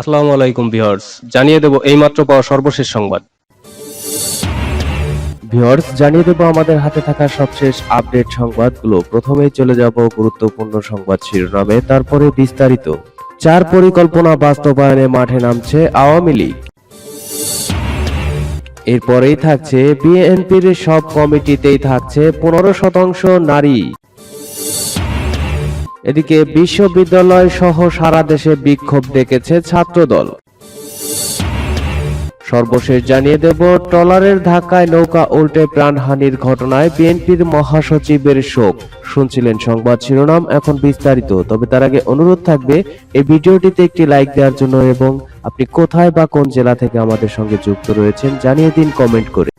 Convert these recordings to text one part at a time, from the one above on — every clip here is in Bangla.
আসসালামু আলাইকুম ভিউয়ার্স, জানিয়ে দেব এইমাত্র পাওয়া সর্বশেষ সংবাদ। ভিউয়ার্স, জানিয়ে দেবো আমাদের হাতে থাকা সবশেষ আপডেট সংবাদগুলো। প্রথমেই চলে যাব গুরুত্বপূর্ণ সংবাদ শিরোনামে, তারপরে বিস্তারিত। চার পরিকল্পনা বাস্তবায়নে মাঠে নামছে আওয়ামী লীগ। এরপরেই থাকছে বিএনপির সব কমিটিতেই থাকছে পনেরো শতাংশ নারী। এদিকে বিশ্ববিদ্যালয় সহ সারা দেশে বিক্ষোভ ডেকেছে ছাত্রদল। সর্বশেষ জানিয়ে দেব, ট্রলারের ধাক্কায় নৌকা উল্টে প্রাণহানির ঘটনায় বিএনপির মহাসচিবের শোক। শুনছিলেন সংবাদ শিরোনাম, এখন বিস্তারিত। তবে তার আগে অনুরোধ থাকবে, এই ভিডিওটিতে একটি লাইক দেওয়ার জন্য এবং আপনি কোথায় বা কোন জেলা থেকে আমাদের সঙ্গে যুক্ত রয়েছেন জানিয়ে দিন কমেন্ট করে।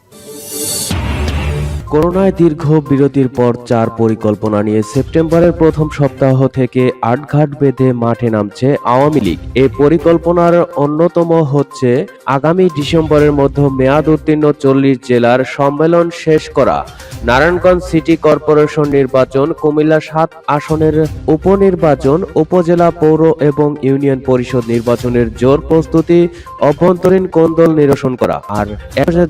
করোনায় দীর্ঘ বিরতির পর চার পরিকল্পনা নিয়ে সেপ্টেম্বরের প্রথম সপ্তাহ থেকে আটঘাট বেঁধে মাঠে নামছে আওয়ামী লীগ। এই পরিকল্পনার অন্যতম হচ্ছে আগামী ডিসেম্বরের মধ্যে মেয়াদ উত্তীর্ণ চল্লিশ জেলার সম্মেলন শেষ করা। নারায়ণগঞ্জ সিটি কর্পোরেশন নির্বাচন, কুমিল্লা সাত আসনের উপনির্বাচন, উপজেলা পৌর এবং ইউনিয়ন পরিষদ নির্বাচনের জোর প্রস্তুতি, অভ্যন্তরীণ কোন্দল নিরসন করা। আর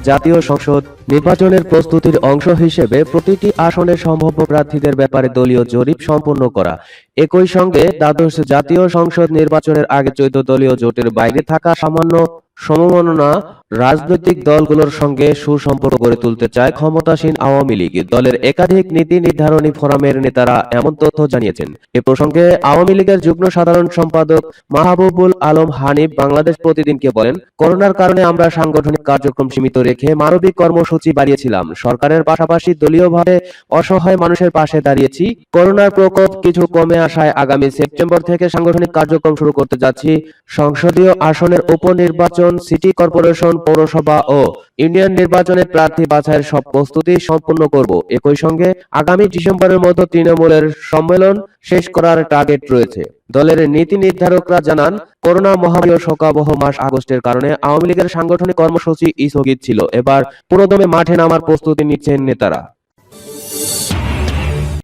জাতীয় সংসদ নির্বাচনের প্রস্তুতির অংশ হিসেবে প্রতিটি আসনে সম্ভাব্য প্রার্থীদের ব্যাপারে দলীয় জরিপ সম্পন্ন করা। একই সঙ্গে দ্বাদশ জাতীয় সংসদ নির্বাচনের আগে চৈত দলীয় জোটের বাইরে থাকা সামান্য সমমননা রাজনৈতিক দলগুলোর সঙ্গে সুসম্পর্ক গড়ে তুলতে চায় ক্ষমতাসীন আওয়ামী লীগ। দলের একাধিক নীতি নির্ধারণী ফোরামের নেতারা এমন তথ্য জানিয়েছেন। এ প্রসঙ্গে আওয়ামী লীগের যুগ্ম সাধারণ সম্পাদক মাহবুবুল আলম হানিফ বাংলাদেশ প্রতিদিনকে বলেন, করোনার কারণে আমরা সাংগঠনিক কার্যক্রম সীমিত রেখে মানবিক কর্মসূচি বাড়িয়েছিলাম। সরকারের পাশাপাশি দলীয়ভাবে অসহায় মানুষের পাশে দাঁড়িয়েছি। করোনার প্রকোপ কিছু কমে আসায় আগামী সেপ্টেম্বর থেকে সাংগঠনিক কার্যক্রম শুরু করতে যাচ্ছি। সংসদীয় আসনের উপনির্বাচন সিটি কর্পোরেশন, পৌরসভা ও ইউনিয়ন নির্বাচনের প্রার্থী বাছাইয়ের সব প্রস্তুতি সম্পূর্ণ করব। একই সঙ্গে আগামী ডিসেম্বরের মধ্যে তৃণমূলের সম্মেলন শেষ করার টার্গেট রয়েছে। দলের নীতি নির্ধারকরা জানান, করোনা মহামারী শোকাবহ মাস আগস্টের কারণে আওয়ামী লীগের সাংগঠনিক কর্মসূচি স্থগিত ছিল। এবার পুরোদমে মাঠে নামার প্রস্তুতি নিচ্ছেন নেতারা।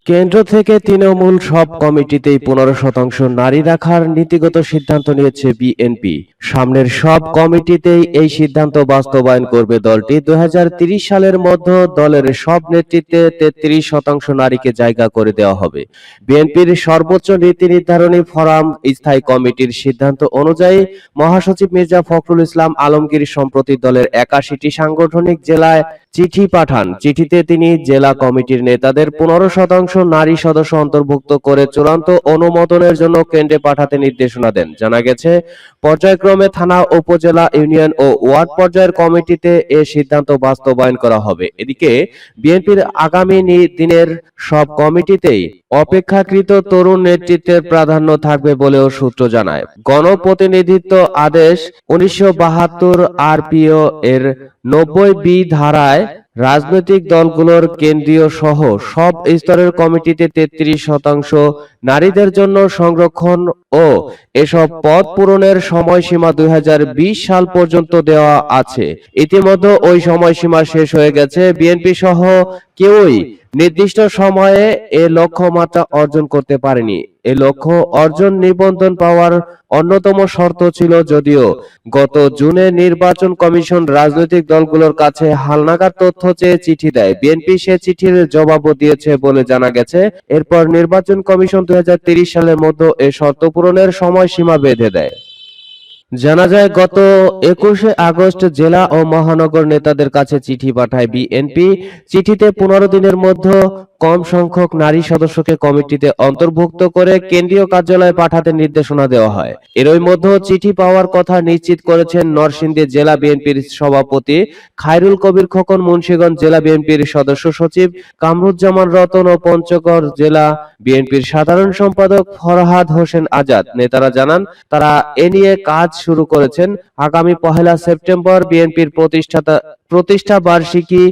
কেন্দ্র থেকে তৃণমূল সব কমিটিতেই পনেরো শতাংশ নারী রাখার নীতিগত সিদ্ধান্ত নিয়েছে বিএনপি। সামনের সব কমিটিতেই এই সিদ্ধান্ত বাস্তবায়ন করবে দলটি। দুই সালের মধ্যে দলের সব নেতৃত্বে তেত্রিশ শতাংশ নারীকে জায়গা করে দেওয়া হবে। বিএনপির সর্বোচ্চ নীতি নির্ধারণী ফোরাম স্থায়ী কমিটির সিদ্ধান্ত অনুযায়ী মহাসচিব মির্জা ফখরুল ইসলাম আলমগীর সম্প্রতি দলের একাশিটি সাংগঠনিক জেলায় চিঠি পাঠান। চিঠিতে তিনি জেলা কমিটির নেতাদের পনেরো শতাংশ নারী সদস্য অন্তর্ভুক্ত করে চূড়ান্ত অনুমোদনের জন্য কেন্দ্রে পাঠাতে নির্দেশনা দেন। জানা গেছে, পর্যায়ক্রমে থানা, উপজেলা ইউনিয়ন ও ওয়ার্ড পর্যায়ের কমিটিতে এ সিদ্ধান্ত বাস্তবায়ন করা হবে। এদিকে, বিএনপির আগামী দিনের সব কমিটিতেই অপেক্ষাকৃত তরুণ নেতৃত্বের প্রাধান্য থাকবে বলেও সূত্র জানায়। গণপ্রতিনিধিত্ব আদেশ উনিশশো বাহাত্তর আরপিও এর নব্বই বি ধারায় রাজনৈতিক দলগুলোর কেন্দ্রীয় সহ সব স্তরের কমিটিতে তেত্রিশ শতাংশ নারীদের জন্য সংরক্ষণ ও এসব পদ পূরণের সময়সীমা দুই হাজার বিশ সাল পর্যন্ত দেওয়া আছে। ইতিমধ্যে ওই সময়সীমা শেষ হয়ে গেছে। বিএনপি সহ কেউই নির্দিষ্ট সময়ে এ লক্ষ্যমাত্রা অর্জন করতে পারেনি। এ লক্ষ্য অর্জন নিবন্ধন পাওয়ার অন্যতম শর্ত ছিল যদিও গত জুনে নির্বাচন কমিশন রাজনৈতিক দলগুলোর কাছে হালনাগাদ তথ্য চেয়ে চিঠি দেয়। বিএনপি সে চিঠির জবাবও দিয়েছে বলে জানা গেছে। এরপর নির্বাচন কমিশন দুই সালের মধ্যে এ শর্ত পূরণের সময়সীমা বেঁধে দেয়। জানা যায় গত একুশে আগস্ট জেলা ও মহানগর নেতাদের কাছে চিঠি পাঠায় বিএনপি। চিঠিতে পনেরো দিনের মধ্যে কম সংখ্যক নারী সদস্যকে কমিটিতে অন্তর্ভুক্ত করে কেন্দ্রীয় কার্যালয়ে পাঠাতে নির্দেশনা দেওয়া হয়। এরই মধ্যে চিঠি পাওয়ার কথা নিশ্চিত করেছেন নরসিংদী জেলা বিএনপির সভাপতি খায়রুল কবির খোকন, মুন্সিগঞ্জ জেলা বিএনপির সদস্য সচিব কামরুজ্জামান রতন ও পঞ্চগড় জেলা বিএনপির সাধারণ সম্পাদক ফরহাদ হোসেন আজাদ। নেতারা জানান, তারা এ নিয়ে কাজ শুরু করেছেন। আগামী পহেলা সেপ্টেম্বর বিএনপির প্রতিষ্ঠাতা প্রতিষ্ঠা বার্ষিকী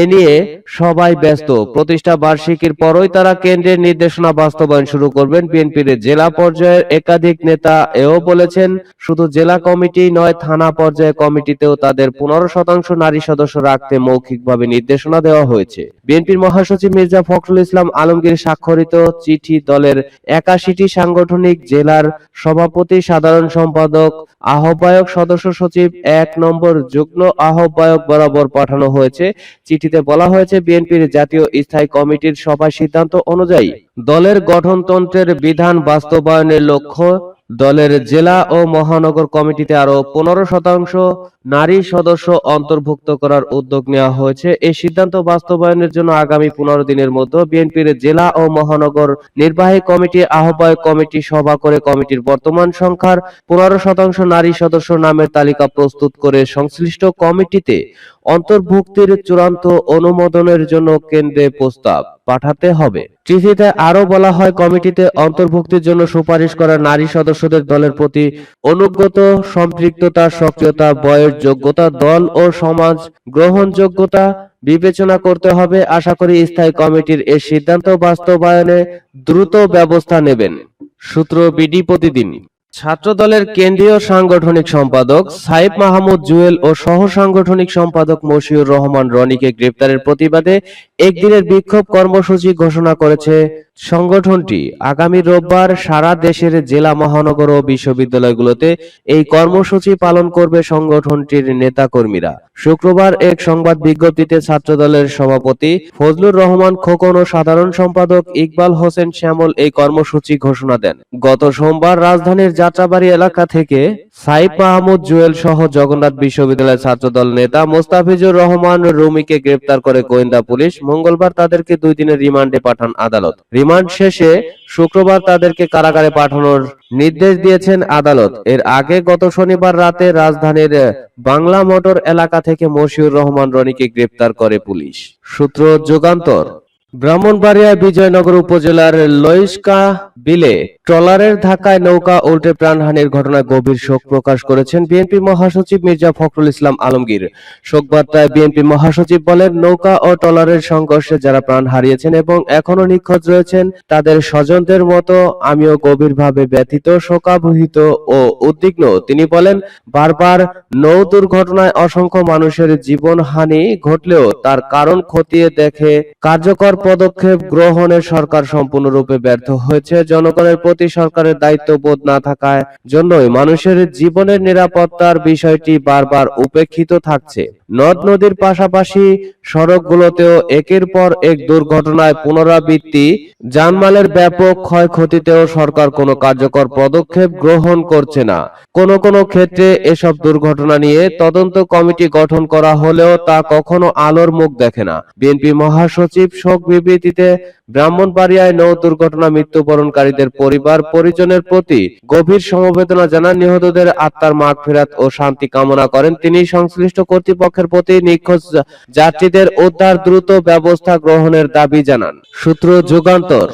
এ নিয়ে সবাই ব্যস্ত। প্রতিষ্ঠা বার্ষিকীর পরই তারা কেন্দ্রের নির্দেশনা বাস্তবায়ন শুরু করবেন বিএনপির জেলা পর্যায়ের একাধিক নেতা। এও বলেছেন, শুধু জেলা কমিটি নয়, থানা পর্যায়ে কমিটিতেও তাদের পনেরো শতাংশ নারী সদস্য রাখতে মৌখিকভাবে নির্দেশনা দেওয়া হয়েছে। বিএনপির মহাসচিব মির্জা ফখরুল ইসলাম আলমগীর স্বাক্ষরিত চিঠি দলের একাশিটি সাংগঠনিক জেলার সভাপতি, সাধারণ সম্পাদক, আহ্বায়ক, সদস্য সচিব, এক নম্বর যুগ্ম আহ্বায়ক বরাবর পাঠানো হয়েছে। চিঠিতে বলা হয়েছে, বিএনপির জাতীয় স্থায়ী কমিটির সভা সিদ্ধান্ত অনুযায়ী দলের গঠনতন্ত্রের বিধান বাস্তবায়নের লক্ষ্য দলের জেলা ও মহানগর কমিটিতে আরও পনেরো শতাংশ নারী সদস্য অন্তর্ভুক্ত করার উদ্যোগ নেওয়া হয়েছে। এই সিদ্ধান্ত বাস্তবায়নের জন্য আগামী পনেরো দিনের মধ্যে বিএনপির জেলা ও মহানগর নির্বাহী কমিটি, আহ্বায়ক কমিটি, সভা করে কমিটির বর্তমান সংখ্যার পনেরো শতাংশ নারী সদস্য নামের তালিকা প্রস্তুত করে সংশ্লিষ্ট কমিটিতে অন্তর্ভুক্তির চূড়ান্ত অনুমোদনের জন্য কেন্দ্রে প্রস্তাব পাঠাতে হবে। চিঠিতে আরও বলা হয়, কমিটিতে অন্তর্ভুক্তির জন্য সুপারিশ করা নারী সদস্যদের দলের প্রতি অনুগত, সম্পৃক্ততা, সক্রিয়তা, বয়স যোগ্যতা দল ও সমাজ গ্রহণযোগ্যতা বিবেচনা করতে হবে। আশা করি স্থায়ী কমিটির এই সিদ্ধান্ত বাস্তবায়নে দ্রুত ব্যবস্থা নেবেন। সূত্র বিডি প্রতিদিন। ছাত্র দলের কেন্দ্রীয় সাংগঠনিক সম্পাদক সাইফ মাহমুদ জুয়েল ও সহ সাংগঠনিক সম্পাদক মশিউর রহমান রনিকে গ্রেপ্তারের প্রতিবাদে একদিনের বিক্ষোভ কর্মসূচি ঘোষণা করেছে সংগঠনটি আগামী রোববার সারা দেশের জেলা মহানগর ও বিশ্ববিদ্যালয়গুলোতে এই কর্মসূচি পালন করবে সংগঠনটির নেতাকর্মীরা। শুক্রবার এক সংবাদ বিজ্ঞপ্তিতে ছাত্রদলের সভাপতি ফজলুর রহমান খোকন ও সাধারণ সম্পাদক ইকবাল হোসেন শ্যামল এই কর্মসূচি ঘোষণা দেন। গত সোমবার রাজধানীর যাত্রাবাড়ি এলাকা থেকে সাইফ মাহমুদ জুয়েল সহ জগন্নাথ বিশ্ববিদ্যালয়ের ছাত্রদল নেতা মোস্তাফিজুর রহমান রুমিকে গ্রেপ্তার করে গোয়েন্দা পুলিশ মঙ্গলবার তাদেরকে দুই দিনের রিমান্ডে পাঠান আদালত। রিমান্ড শেষে শুক্রবার তাদেরকে কারাগারে পাঠানোর নির্দেশ দিয়েছেন আদালত। এর আগে গত শনিবার রাতে রাজধানীর বাংলা মোটর এলাকা থেকে মশিউর রহমান রনিকে গ্রেপ্তার করে পুলিশ। সূত্র যুগান্তর। ব্রাহ্মণবাড়িয়া বিজয়নগর উপজেলার লইস্কা বিলে ট্রলারের ধাক্কায় নৌকা উল্টে প্রাণহানির ঘটনায় গভীর শোক প্রকাশ করেছেন বিএনপি মহাসচিব মির্জা ফখরুল ইসলাম আলমগীর। শোক বার্তায় বিএনপি মহাসচিব বলেন, নৌকা ও ট্রলারের সংঘর্ষে যারা প্রাণ হারিয়েছেন এবং এখনও নিখোঁজ রয়েছেন, তাদের স্বজনদের মতো আমিও গভীরভাবে ব্যথিত, শোকাবহিত ও উদ্বিগ্ন। তিনি বলেন, বারবার নৌ দুর্ঘটনায় অসংখ্য মানুষের জীবনহানি ঘটলেও তার কারণ খতিয়ে দেখে কার্যকর পদক্ষেপ গ্রহণে সরকার সম্পূর্ণরূপে ব্যর্থ হয়েছে। জনগণের প্রতি সরকারের দায়িত্ববোধ না থাকার জন্যই মানুষের জীবনের নিরাপত্তার বিষয়টি বারবার উপেক্ষিত থাকছে। নদ নদীর পাশাপাশি সড়কগুলোতেও একের পর এক দুর্ঘটনায় পুনরাবৃত্তি জানমালের ব্যাপক ক্ষয়ক্ষতিতেও সরকার কোনো কার্যকর পদক্ষেপ গ্রহণ করছে না। কোন কোন ক্ষেত্রে এসব দুর্ঘটনা নিয়ে তদন্ত কমিটি গঠন করা হলেও তা কখনো আলোর মুখ দেখে না। বিএনপি মহাসচিব শোক বিবৃতিতে ব্রাহ্মণবাড়িয়ায় নৌ দুর্ঘটনা মৃত্যুবরণকারীদের পরিবার পরিজনের প্রতি গভীর সমবেদনা জানান নিহতদের আত্মার মাগ ফেরাত ও শান্তি কামনা করেন তিনি সংশ্লিষ্ট কর্তৃপক্ষের প্রতি নিখোঁজ যাত্রীদের উদ্ধার দ্রুত ব্যবস্থা গ্রহণের দাবি জানান। সূত্র যুগান্তর।